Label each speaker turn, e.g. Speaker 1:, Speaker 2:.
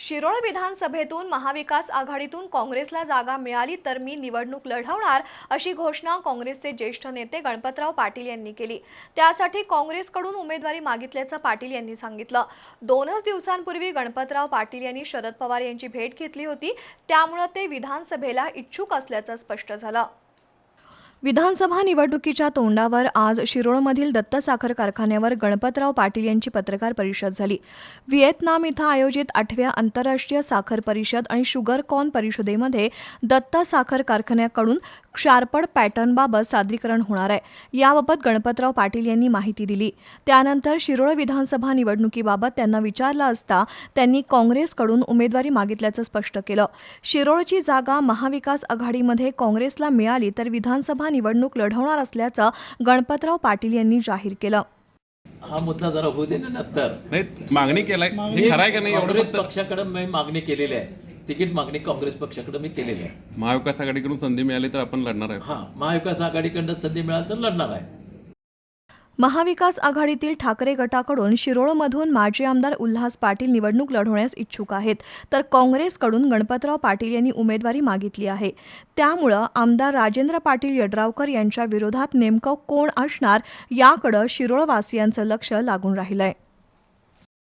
Speaker 1: शिरोळ विधानसभेतून महाविकास आघाडीतून काँग्रेसला जागा मिळाली तर मी निवडणूक लढवणार अशी घोषणा काँग्रेसचे ज्येष्ठ नेते गणपतराव पाटील यांनी केली. त्यासाठी काँग्रेसकडून उमेदवारी मागितल्याचं पाटील यांनी सांगितलं. दोनच दिवसांपूर्वी गणपतराव पाटील यांनी शरद पवार यांची भेट घेतली होती. त्यामुळं ते विधानसभेला इच्छुक असल्याचं स्पष्ट झालं. विधानसभा निवडणुकीच्या तोंडावर आज शिरोळमधील दत्त साखर कारखान्यावर गणपतराव पाटील यांची पत्रकार परिषद झाली. व्हिएतनाम इथं आयोजित आठव्या आंतरराष्ट्रीय साखर परिषद आणि शुगर कॉर्न परिषदेमध्ये दत्त साखर कारखान्याकडून क्षारपड पॅटर्नबाबत सादरीकरण होणार आहे. याबाबत गणपतराव पाटील यांनी माहिती दिली. त्यानंतर शिरोळ विधानसभा निवडणुकीबाबत त्यांना विचारलं असता त्यांनी काँग्रेसकडून उमेदवारी मागितल्याचं स्पष्ट केलं. शिरोळची जागा महाविकास आघाडीमध्ये काँग्रेसला मिळाली तर विधानसभा निवडणूक लढवणार असल्याचं गणपतराव पाटील यांनी जाहीर केलं.
Speaker 2: हा मुद्दा जरा होऊ दे ना नंतर.
Speaker 3: नाही मागणी केलाय. हे खरं आहे का नाही एवढं
Speaker 2: काँग्रेस
Speaker 3: फक्त
Speaker 2: पक्षाकडे मी मागणी केलेली आहे. तिकीट मागणी काँग्रेस पक्षाकडे मी केलेली आहे.
Speaker 3: महाविकास आघाडीकडून संधी मिळाली तर आपण लढणार आहे
Speaker 2: हा महाविकास आघाडीकडनं संधी मिळाली तर लढणार आहे.
Speaker 1: महाविकास आघाडीतील ठाकरे गटाकडून शिरोळमधून माजी आमदार उल्हास पाटील निवडणूक लढवण्यास इच्छुक आहेत. तर काँग्रेसकडून गणपतराव पाटील यांनी उमेदवारी मागितली आहे. त्यामुळं आमदार राजेंद्र पाटील यड्रावकर यांच्या विरोधात नेमकं कोण असणार याकडं शिरोळवासियांचं लक्ष लागून राहिलंय.